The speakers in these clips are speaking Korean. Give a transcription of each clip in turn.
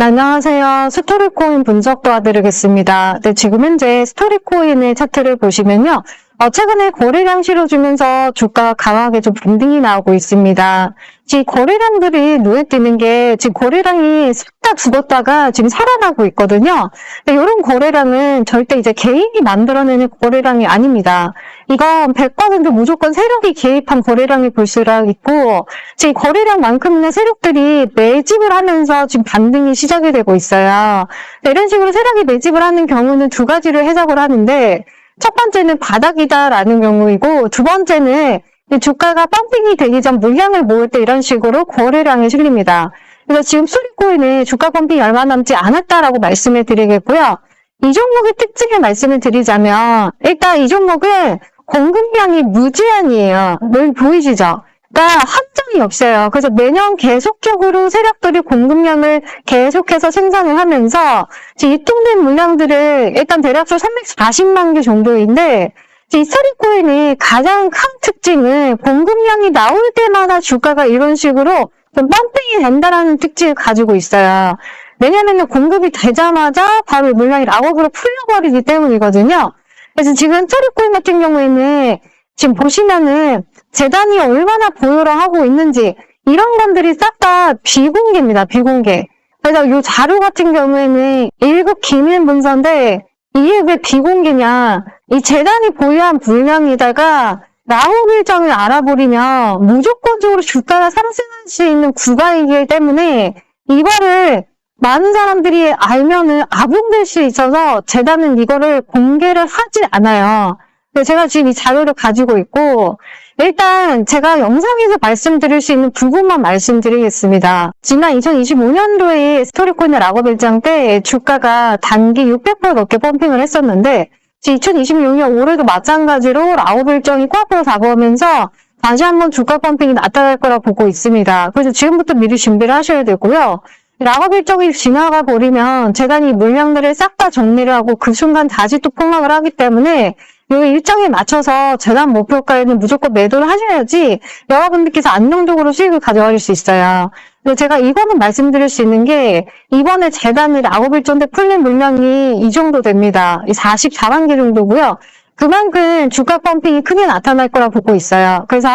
네, 안녕하세요. 스토리코인 분석 도와드리겠습니다. 네, 지금 현재 스토리코인의 차트를 보시면요. 어, 최근에 거래량 실어주면서 주가 강하게 좀 밴딩이 나오고 있습니다. 지금 거래량들이 눈에 띄는 게 지금 거래량이 싹다 죽었다가 지금 살아나고 있거든요. 네, 이런 거래량은 절대 이제 개인이 만들어내는 거래량이 아닙니다. 이건 100% 무조건 세력이 개입한 거래량이 볼수록 있고 지금 거래량만큼이나 세력들이 매집을 하면서 지금 반등이 시작이 되고 있어요. 네, 이런 식으로 세력이 매집을 하는 경우는 두 가지를 해석을 하는데 첫 번째는 바닥이다라는 경우이고 두 번째는 이 주가가 펌핑이 되기 전 물량을 모을 때 이런 식으로 거래량이 실립니다. 그래서 지금 수리코인은 주가 펌핑이 얼마 남지 않았다라고 말씀을 드리겠고요. 이 종목의 특징을 말씀을 드리자면 일단 이 종목은 공급량이 무제한이에요. 늘 보이시죠? 그러니까 한정이 없어요. 그래서 매년 계속적으로 세력들이 공급량을 계속해서 생산을 하면서 지금 유통된 물량들을 일단 대략 340만 개 정도인데 이 스타리코인이 가장 큰 특징은 공급량이 나올 때마다 주가가 이런 식으로 좀 펌핑이 된다라는 특징을 가지고 있어요. 왜냐면은 공급이 되자마자 바로 물량이 락업으로 풀려버리기 때문이거든요. 그래서 지금 스타리코인 같은 경우에는 지금 보시면은 재단이 얼마나 보유를 하고 있는지 이런 것들이 싹 다 비공개입니다. 비공개. 그래서 이 자료 같은 경우에는 1급 기밀 문서인데 이게 왜 비공개냐. 이 재단이 보유한 물량에다가 라옥 일정을 알아버리면 무조건적으로 주가가 상승할 수 있는 구간이기 때문에 이거를 많은 사람들이 알면은 악용될 수 있어서 재단은 이거를 공개를 하지 않아요. 근데 제가 지금 이 자료를 가지고 있고 일단 제가 영상에서 말씀드릴 수 있는 부분만 말씀드리겠습니다. 지난 2025년도에 스토리코인의 락업 일정 때 주가가 단기 600% 넘게 펌핑을 했었는데 2026년 올해도 마찬가지로 락업 일정이 코앞으로 다가오면서 다시 한번 주가 펌핑이 나타날 거라 보고 있습니다. 그래서 지금부터 미리 준비를 하셔야 되고요. 락업 일정이 지나가 버리면 재단이 물량들을 싹 다 정리를 하고 그 순간 다시 또 폭락을 하기 때문에 이 일정에 맞춰서 재단 목표가에는 무조건 매도를 하셔야지 여러분들께서 안정적으로 수익을 가져가실 수 있어요. 근데 제가 이거는 말씀드릴 수 있는 게 이번에 재단을 일정 때 풀린 물량이 이 정도 됩니다. 이 44만 개 정도고요. 그만큼 주가 펌핑이 크게 나타날 거라 보고 있어요. 그래서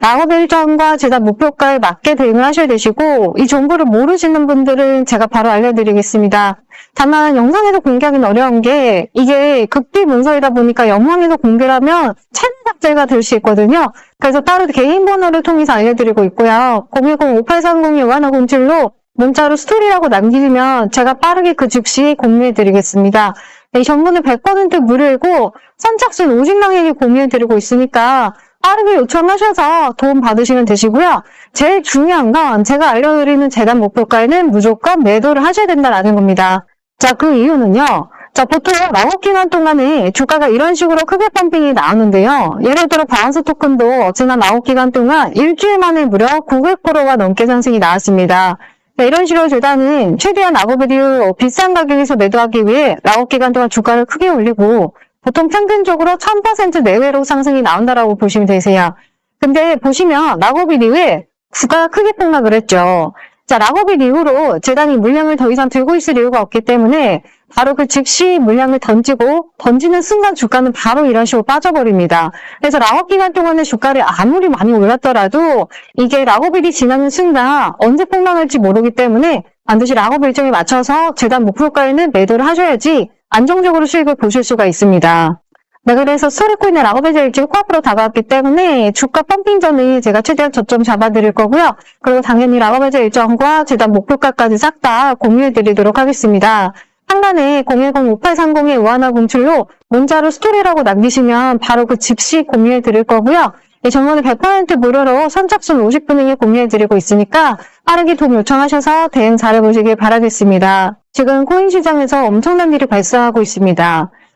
락업 일정과 재단 목표가에 맞게 대응을 하셔야 되시고 이 정보를 모르시는 분들은 제가 바로 알려드리겠습니다. 다만 영상에서 공개하기는 어려운 게 이게 극비 문서이다 보니까 영상에서 공개하면 채널 삭제가 될 수 있거든요. 그래서 따로 개인 번호를 통해서 알려드리고 있고요. 010-5830-5107로 문자로 스토리라고 남기시면 제가 빠르게 그 즉시 공유해드리겠습니다. 이 정보는 100% 무료이고 선착순 50명에게 공유해 드리고 있으니까 빠르게 요청하셔서 도움 받으시면 되시고요. 제일 중요한 건 제가 알려드리는 재단 목표가에는 무조건 매도를 하셔야 된다는 겁니다. 자, 그 이유는요. 자, 보통 락업 기간 동안에 주가가 이런 식으로 크게 펌핑이 나오는데요. 예를 들어 바운스 토큰도 지난 락업 기간 동안 일주일 만에 무려 900%가 넘게 상승이 나왔습니다. 네, 이런 식으로 재단은 최대한 이후 비싼 가격에서 매도하기 위해 락업 기간 동안 주가를 크게 올리고 보통 평균적으로 1000% 내외로 상승이 나온다라고 보시면 되세요. 근데 보시면 락업일 이후에 주가가 크게 폭락을 했죠. 자, 락업일 이후로 재단이 물량을 더 이상 들고 있을 이유가 없기 때문에 바로 그 즉시 물량을 던지고 던지는 순간 주가는 바로 이런 식으로 빠져버립니다. 그래서 락업 기간 동안에 주가를 아무리 많이 올랐더라도 이게 락업일이 지나는 순간 언제 폭락할지 모르기 때문에 반드시 락업 일정에 맞춰서 재단 목표가에는 매도를 하셔야지 안정적으로 수익을 보실 수가 있습니다. 네, 그래서 스토리코인의 락업의 일정이 코앞으로 다가왔기 때문에 주가 펌핑 전에 제가 최대한 저점 잡아드릴 거고요. 그리고 당연히 락업의 일정과 재단 목표가까지 싹 다 공유해드리도록 하겠습니다. 상단에 010-5830의 우하나 공출로 문자로 스토리라고 남기시면 바로 그 즉시 공유해 드릴 거고요. 이 정보는 100% 무료로 선착순 50분에게 공유해 드리고 있으니까 빠르게 도움 요청하셔서 대응 잘해보시길 바라겠습니다. 지금 코인 시장에서 엄청난 일이 발생하고 있습니다.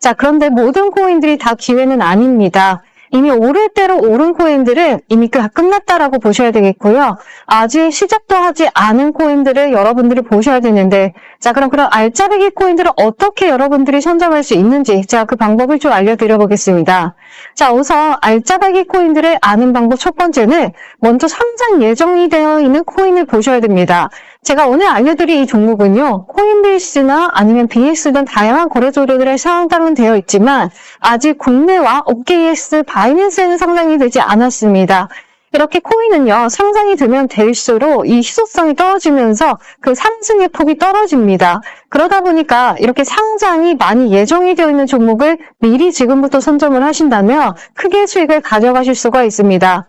자, 그런데 모든 코인들이 다 기회는 아닙니다. 이미 오를 대로 오른 코인들은 이미 다 끝났다라고 보셔야 되겠고요. 아직 시작도 하지 않은 코인들을 여러분들이 보셔야 되는데, 자, 그럼 그런 알짜배기 코인들을 어떻게 여러분들이 선점할 수 있는지, 제가 그 방법을 좀 알려드려 보겠습니다. 자, 우선 알짜배기 코인들을 아는 방법 첫 번째는 먼저 상장 예정이 되어 있는 코인을 보셔야 됩니다. 제가 오늘 알려드릴 이 종목은요, 코인베이스나 아니면 BX 등 다양한 거래소들에 상장은 되어 있지만, 아직 국내와 OKX, 바이낸스에는 상장이 되지 않았습니다. 이렇게 코인은요, 상장이 되면 될수록 이 희소성이 떨어지면서 그 상승의 폭이 떨어집니다. 그러다 보니까 이렇게 상장이 많이 예정이 되어 있는 종목을 미리 지금부터 선점을 하신다면 크게 수익을 가져가실 수가 있습니다.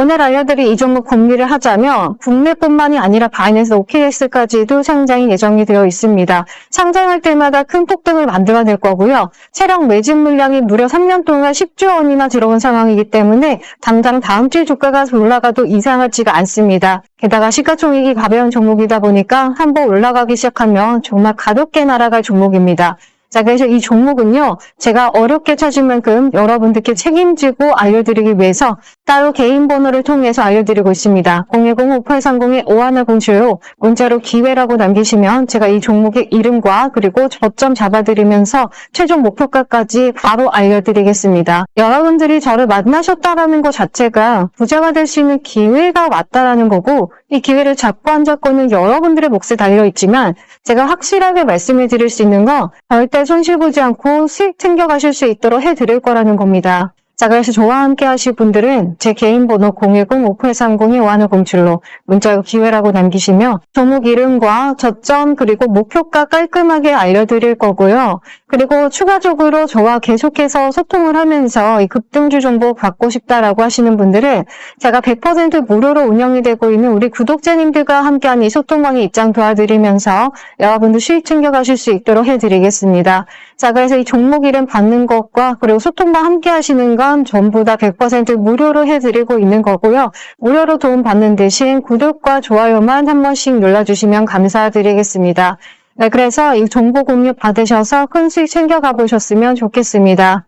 오늘 알려드릴 이 종목 공유를 하자면 국내뿐만이 아니라 바이낸스 OKX까지도 상장이 예정이 되어 있습니다. 상장할 때마다 큰 폭등을 만들어낼 거고요. 체력 매집 물량이 무려 3년 동안 10조 원이나 들어온 상황이기 때문에 당장 다음 주에 주가가 올라가도 이상하지가 않습니다. 게다가 시가총액이 가벼운 종목이다 보니까 한번 올라가기 시작하면 정말 가볍게 날아갈 종목입니다. 자, 그래서 이 종목은요, 제가 어렵게 찾은 만큼 여러분들께 책임지고 알려드리기 위해서 따로 개인 번호를 통해서 알려드리고 있습니다. 010-5830-5107로 문자로 기회라고 남기시면 제가 이 종목의 이름과 그리고 저점 잡아드리면서 최종 목표가까지 바로 알려드리겠습니다. 여러분들이 저를 만나셨다라는 것 자체가 부자가 될 수 있는 기회가 왔다라는 거고 이 기회를 잡고 안 잡고는 여러분들의 몫에 달려있지만 제가 확실하게 말씀해 드릴 수 있는 건 절대 손실 보지 않고 수익 챙겨가실 수 있도록 해드릴 거라는 겁니다. 자, 그래서 저와 함께 하실 분들은 제 개인 번호 010-5830-5107로 문자로 기회라고 남기시면 종목 이름과 저점 그리고 목표가 깔끔하게 알려드릴 거고요. 그리고 추가적으로 저와 계속해서 소통을 하면서 이 급등주 정보 받고 싶다라고 하시는 분들은 제가 100% 무료로 운영이 되고 있는 우리 구독자님들과 함께한 이 소통방의 입장 도와드리면서 여러분들 수익 챙겨가실 수 있도록 해드리겠습니다. 자, 그래서 이 종목 이름 받는 것과 그리고 소통방 함께 하시는 건 전부 다 100% 무료로 해드리고 있는 거고요. 무료로 도움 받는 대신 구독과 좋아요만 한 번씩 눌러주시면 감사드리겠습니다. 네, 그래서 이 정보 공유 받으셔서 큰 수익 챙겨가 보셨으면 좋겠습니다.